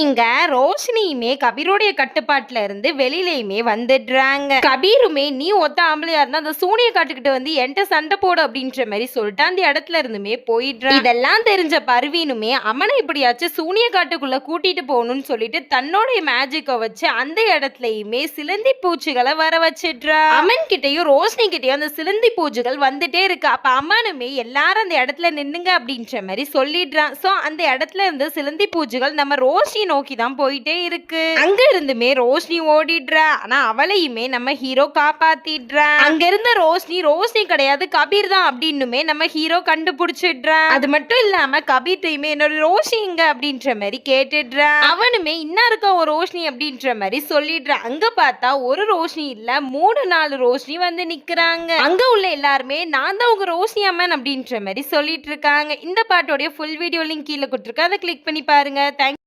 இங்க ரோஷினியுமே கபீருடைய கட்டுப்பாட்டுல இருந்து வெளியிலயுமே வந்துடுறாங்க. கபீருமே நீ ஒத்த ஆம்பளையா இருந்தா அந்த சூனிய காட்டுக்கிட்டு வந்து என்கிட்ட சண்டை போடு அப்படின்ற மாதிரி சொல்லிட்டு அந்த இடத்துல இருந்துமே போயிடுறான். இதெல்லாம் தெரிஞ்ச பர்வீனுமே அம்மனை இப்படியாச்சும் சூனிய காட்டுக்குள்ள கூட்டிட்டு போகணும்னு சொல்லிட்டு தன்னோடைய மேஜிக்கை வச்சு அந்த இடத்துலயுமே சிலந்தி பூச்சிகளை வர வச்சிடுறா. அம்மன் கிட்டயும் ரோஷினி கிட்டயும் அந்த சிலந்தி பூச்சிகள் வந்துட்டே இருக்கு. அப்ப அம்மனுமே எல்லாரும் அந்த இடத்துல நின்னுங்க அப்படின்ற மாதிரி சொல்லிடுறான். சோ அந்த இடத்துல இருந்து சிலந்தி பூச்சிகள் நம்ம ரோஷினி நோக்கி தான் போயிட்டே இருக்கு. அங்க இருந்துமே ரோஷினி ஓடிடுறா. ஆனா அவளையுமே நம்ம ஹீரோ காப்பாத்திடுறா. அங்க இருந்த ரோஷினி ரோஷினி கிடையாது கபீர் தான் அப்படின்னுமே நம்ம ஹீரோ கண்டுபிடிச்சிடுறா. அது மட்டும் இல்லாம கபீர்டையுமே என்னோட ரோஷி இங்க அப்படின்ற மாதிரி கேட்டுடுறா. அவனுமே இன்னா இருக்க ஒரு ரோஷினி அப்படின்ற மாதிரி சொல்லிடுறா. அங்க பார்த்தா ஒரு ரோஷினி இல்ல மூணு நாலு ரோஷினி வந்து நிக்கிறாங்க. அங்க உள்ள எல்லாருமே நான் தான் உங்க ரோஷினி அம்மன் அப்படின்ற மாதிரி சொல்லிட்டு இருக்காங்க. இந்த பாட்டோடைய ஃபுல் வீடியோ லிங்க் கீழே கொடுத்துருக்கேன். அதை கிளிக் பண்ணி பாருங்க. தேங்க்